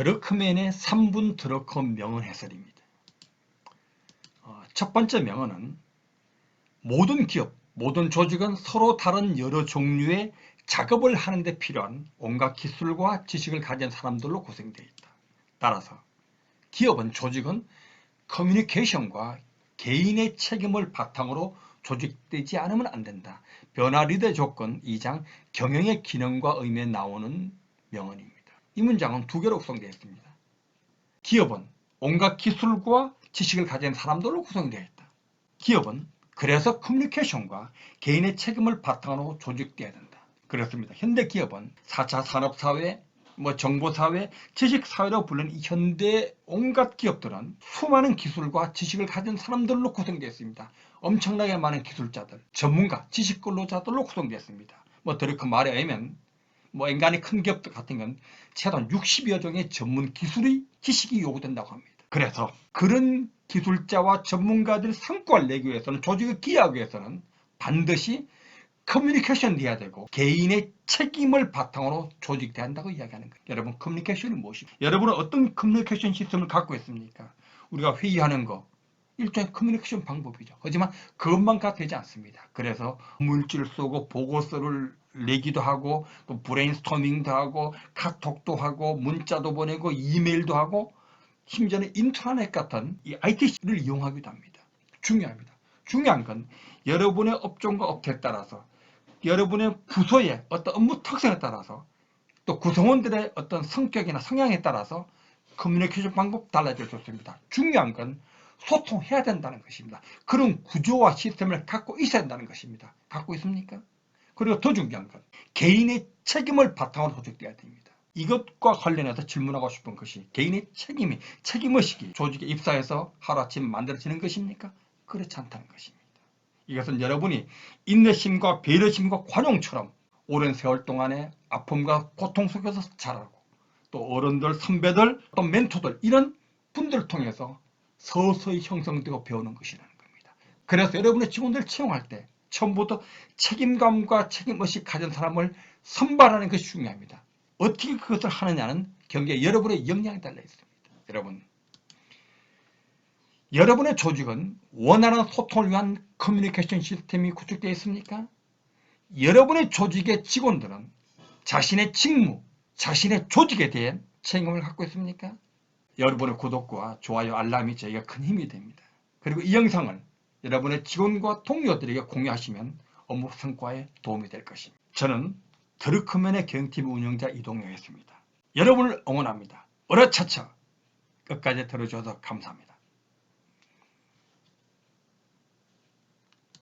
드러크맨의 3분 드러커 명언 해설입니다. 어, 첫 번째 명언은 모든 기업, 모든 조직은 서로 다른 여러 종류의 작업을 하는데 필요한 온갖 기술과 지식을 가진 사람들로 구성되어 있다. 따라서 기업은 조직은 커뮤니케이션과 개인의 책임을 바탕으로 조직되지 않으면 안 된다. 변화 리더 조건 2장 경영의 기능과 의미에 나오는 명언입니다. 이 문장은 두 개로 구성되어 있습니다. 기업은 온갖 기술과 지식을 가진 사람들로 구성되어 있다. 기업은 그래서 커뮤니케이션과 개인의 책임을 바탕으로 조직되어야 된다. 그렇습니다. 현대 기업은 4차 산업사회, 뭐 정보사회, 지식사회로 불리는 이 현대 온갖 기업들은 수많은 기술과 지식을 가진 사람들로 구성되어 있습니다. 엄청나게 많은 기술자들, 전문가, 지식 근로자들로 구성되어 있습니다. 뭐 드러그 말에 의하면 뭐 인간이 큰 기업들 같은 건 최소 60여 종의 전문 기술이 지식이 요구된다고 합니다. 그래서 그런 기술자와 전문가들 성과를 내기 위해서는 조직을 기하기 위해서는 반드시 커뮤니케이션이 돼야 되고 개인의 책임을 바탕으로 조직돼야 한다고 이야기하는 거예요. 여러분 커뮤니케이션이 무엇입니까? 여러분은 어떤 커뮤니케이션 시스템을 갖고 있습니까? 우리가 회의하는 거 일종의 커뮤니케이션 방법이죠. 하지만 그것만 되지 않습니다. 그래서 물질을 쓰고 보고서를 내기도 하고 또 브레인스토밍도 하고 카톡도 하고 문자도 보내고 이메일도 하고 심지어는 인트라넷 같은 이 IT를 이용하기도 합니다. 중요합니다. 중요한 건 여러분의 업종과 업태에 따라서 여러분의 부서의 어떤 업무 특성에 따라서 또 구성원들의 어떤 성격이나 성향에 따라서 커뮤니케이션 방법 달라질 수 있습니다. 중요한 건 소통해야 된다는 것입니다. 그런 구조와 시스템을 갖고 있어야 한다는 것입니다. 갖고 있습니까? 그리고 더 중요한 건 개인의 책임을 바탕으로 조직돼야 됩니다. 이것과 관련해서 질문하고 싶은 것이 개인의 책임이 책임의식이 조직에 입사해서 하루아침 만들어지는 것입니까? 그렇지 않다는 것입니다. 이것은 여러분이 인내심과 배려심과 관용처럼 오랜 세월 동안의 아픔과 고통 속에서 자라고 또 어른들, 선배들, 또 멘토들 이런 분들을 통해서 서서히 형성되고 배우는 것이라는 겁니다. 그래서 여러분의 직원들 채용할 때 처음부터 책임감과 책임의식 가진 사람을 선발하는 것이 중요합니다. 어떻게 그것을 하느냐는 경기에 여러분의 역량에 달려 있습니다. 여러분, 여러분의 조직은 원활한 소통을 위한 커뮤니케이션 시스템이 구축되어 있습니까? 여러분의 조직의 직원들은 자신의 직무, 자신의 조직에 대한 책임을 갖고 있습니까? 여러분의 구독과 좋아요, 알람이 저희가 큰 힘이 됩니다. 그리고 이 영상을 여러분의 직원과 동료들에게 공유하시면 업무 성과에 도움이 될 것입니다. 저는 드루크맨의 경영팀 운영자 이동영이었습니다. 여러분을 응원합니다. 어라차차 끝까지 들어줘서 감사합니다.